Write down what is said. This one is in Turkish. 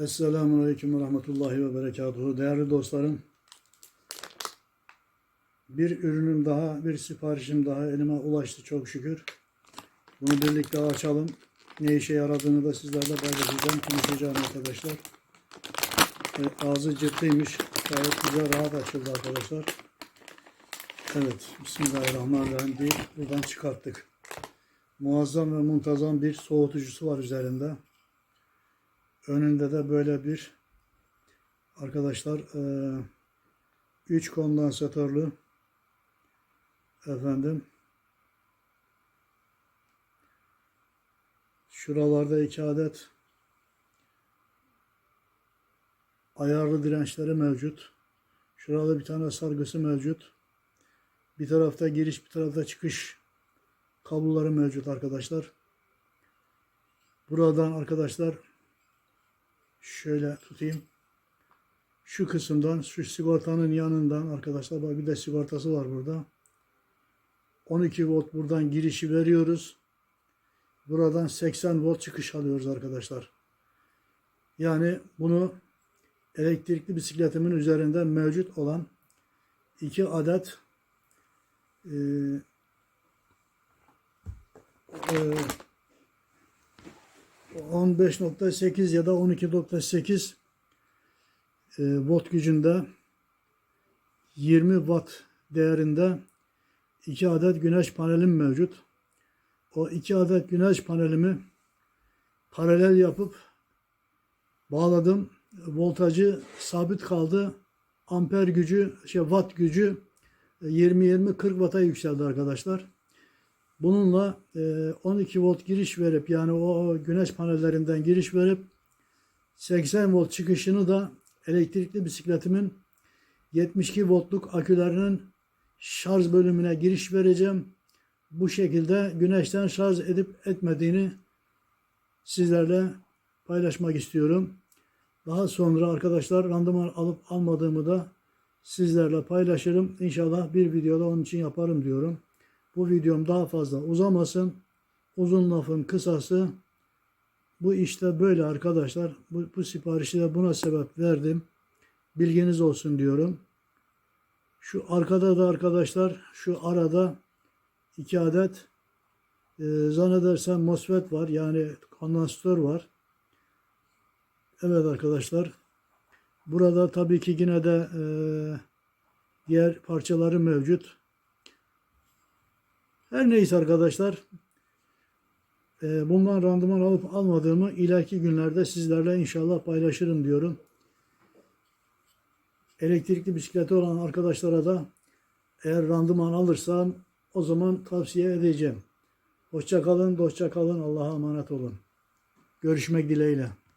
Esselamu Aleyküm ve Rahmetullahi ve Berekatuhu. Değerli dostlarım, bir ürünüm daha, bir siparişim daha elime ulaştı çok şükür. Bunu birlikte açalım. Ne işe yaradığını da sizlerle paylaşacağım, konuşacağım arkadaşlar. Evet, ağzı cırtlıymış. Gayet güzel, rahat açıldı arkadaşlar. Evet, Bismillahirrahmanirrahim deyip buradan çıkarttık. Muazzam ve muntazam bir soğutucusu var üzerinde. Önünde de böyle bir arkadaşlar 3 kondansatörlü efendim şuralarda iki adet ayarlı dirençleri mevcut. Şurada bir tane sargısı mevcut. Bir tarafta giriş bir tarafta çıkış kabloları mevcut arkadaşlar. Buradan arkadaşlar şöyle tutayım. Şu kısımdan şu sigortanın yanından arkadaşlar bak bir de sigortası var burada. 12 volt buradan girişi veriyoruz. Buradan 80 volt çıkış alıyoruz arkadaşlar. Yani bunu elektrikli bisikletimin üzerinde mevcut olan iki adet e, e, 15.8 ya da 12.8 e, volt gücünde 20 watt değerinde iki adet güneş panelim mevcut. O iki adet güneş panelimi paralel yapıp bağladım. Voltajı sabit kaldı. Amper gücü, şey watt gücü 20-20-40 watt'a yükseldi arkadaşlar. Bununla e, 12 volt giriş verip yani o güneş panellerinden giriş verip 80 volt çıkışını da elektrikli bisikletimin 72 voltluk akülerinin şarj bölümüne giriş vereceğim. Bu şekilde güneşten şarj edip etmediğini sizlerle paylaşmak istiyorum. Daha sonra arkadaşlar randıman alıp almadığımı da sizlerle paylaşırım. İnşallah bir videoda onun için yaparım diyorum. Bu videom daha fazla uzamasın. Uzun lafın kısası bu işte böyle arkadaşlar. Bu, bu siparişi de buna sebep verdim. Bilginiz olsun diyorum. Şu arkada da arkadaşlar şu arada iki adet e, zannedersem MOSFET var. Yani kondansatör var. Evet arkadaşlar. Burada tabii ki yine de e, diğer parçaları mevcut. Her neyse arkadaşlar. E, bundan randıman alıp almadığımı ileriki günlerde sizlerle inşallah paylaşırım diyorum. Elektrikli bisikleti olan arkadaşlara da eğer randıman alırsam o zaman tavsiye edeceğim. Hoşça kalın, hoşça kalın. Allah'a emanet olun. Görüşmek dileğiyle.